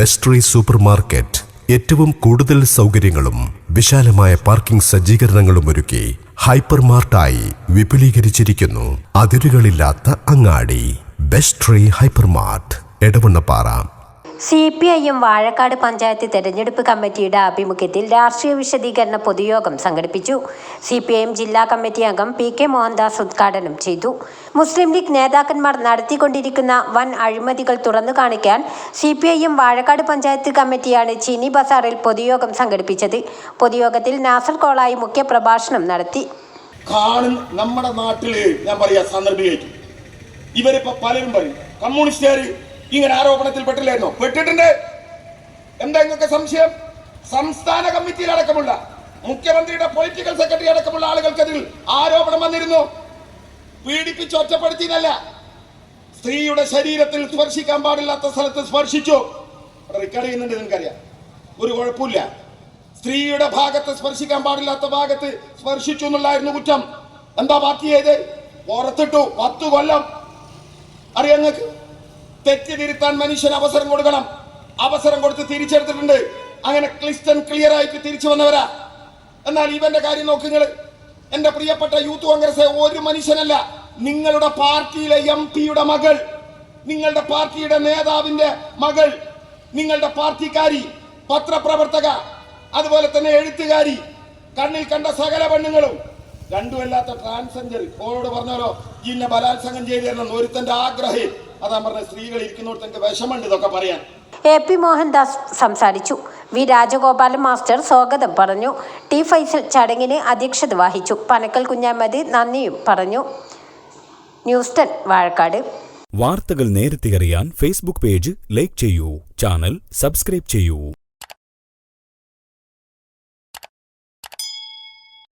ബെസ്ട്രി super market ഏറ്റവും കൂടുതൽ സൗകര്യങ്ങളും വിശാലമായ പാർക്കിംഗ് സജ്ജീകരണങ്ങളും ഒരുക്കി ഹൈപ്പർ മാർട്ടായി വിപുലീകരിച്ചിരിക്കുന്നു. അതിരുകളില്ലാത്ത അങ്ങാടി. ബെസ്ട്രി hyper mart Edavannappara. C P I M Vazhakkad panchayat തെരഞ്ഞെടുപ്പ് കമ്മിറ്റിയുടെ ആഭിമുഖ്യത്തിൽ രാഷ്ട്രീയ വിശദീകരണ പൊതുയോഗം സംഘടിപ്പിച്ചു. സി പി ഐ എം ജില്ലാ കമ്മിറ്റി അംഗം പി കെ മോഹൻദാസ് ഉദ്ഘാടനം ചെയ്തു. മുസ്ലിം ലീഗ് നേതാക്കന്മാർ നടത്തിക്കൊണ്ടിരിക്കുന്ന വൻ അഴിമതികൾ തുറന്നു കാണിക്കാൻ C P I M Vazhakkad panchayat കമ്മിറ്റിയാണ് ചിനി ബസാറിൽ പൊതുയോഗം സംഘടിപ്പിച്ചത്. പൊതുയോഗത്തിൽ നാസർ കോളായി മുഖ്യപ്രഭാഷണം നടത്തി. നമ്മുടെ നാട്ടിൽ ഞാൻ പറയാ സന്ദർഭിക്കും ഇവരിപ്പോ പലരും പറയും കമ്മ്യൂണിസ്റ്റുകാർ ഇങ്ങനെ ആരോപണത്തിൽ പെട്ടില്ലായിരുന്നോ പെട്ടിട്ടുണ്ട്. എന്താ നിങ്ങൾക്ക് സംശയം? സംസ്ഥാന കമ്മിറ്റിയിൽ അടക്കമുള്ള മുഖ്യമന്ത്രിയുടെ പൊളിറ്റിക്കൽ സെക്രട്ടറി അടക്കമുള്ള ആളുകൾക്കതിൽ ആരോപണം വന്നിരുന്നു. പീഡിപ്പിച്ച് ഒറ്റപ്പെടുത്തിയതല്ല. സ്ത്രീയുടെ ശരീരത്തിൽ സ്പർശിക്കാൻ പാടില്ലാത്ത സ്ഥലത്ത് സ്പർശിച്ചു. റെക്കോർഡ് ചെയ്യുന്നുണ്ട് നിങ്ങൾക്കറിയാം. ഒരു കുഴപ്പമില്ല. സ്ത്രീയുടെ ഭാഗത്ത് സ്പർശിക്കാൻ പാടില്ലാത്ത ഭാഗത്ത് സ്പർശിച്ചു എന്നുള്ളായിരുന്നു കുറ്റം. എന്താ പാർട്ടി ചെയ്ത് പുറത്തിട്ടു പത്തു കൊല്ലം. അറിയാം നിങ്ങൾക്ക്? തെറ്റ് തിരുത്താൻ മനുഷ്യന് അവസരം കൊടുക്കണം. അവസരം കൊടുത്ത് തിരിച്ചെടുത്തിട്ടുണ്ട്. അങ്ങനെ ക്ലിസ്റ്റൻ ക്ലിയർ ആയിട്ട് തിരിച്ചു വന്നവരാ. എന്നാൽ ഇവന്റെ കാര്യം നോക്കുങ്ങൾ എന്റെ പ്രിയപ്പെട്ട യൂത്ത് കോൺഗ്രസ് ഒരു മനുഷ്യനല്ല. നിങ്ങളുടെ പാർട്ടിയിലെ എം പിയുടെ മകൾ. നിങ്ങളുടെ പാർട്ടിയുടെ നേതാവിന്റെ മകൾ. നിങ്ങളുടെ പാർട്ടിക്കാരി പത്രപ്രവർത്തക അതുപോലെ തന്നെ എഴുത്തുകാരി. കണ്ണിൽ കണ്ട സകല പെണ്ണുങ്ങളും രണ്ടുമല്ലാത്ത ട്രാൻസ്ജെൻഡർ ഓളോട് പറഞ്ഞാലോ ഇന്നെ ബലാത്സംഗം ചെയ്തു തരണം ഒരുത്തന്റെ ആഗ്രഹം. അതാ പറഞ്ഞ സ്ത്രീകൾ ഇരിക്കുന്നിടത്ത് എനിക്ക് വിഷമുണ്ട് ഇതൊക്കെ പറയാൻ. എ പി മോഹൻദാസ് സംസാരിച്ചു. വി രാജഗോപാലൻ മാസ്റ്റർ സ്വാഗതം പറഞ്ഞു. ടി ഫൈസൽ ചടങ്ങിന് അധ്യക്ഷത വഹിച്ചു. പനക്കൽ കുഞ്ഞാമതി നന്ദിയും പറഞ്ഞു. News ten Vazhakkad. വാർത്തകൾ നേരത്തെ അറിയാൻ ഫേസ്ബുക്ക് പേജ് ലൈക്ക് ചെയ്യൂ. ചാനൽ സബ്സ്ക്രൈബ് ചെയ്യൂ.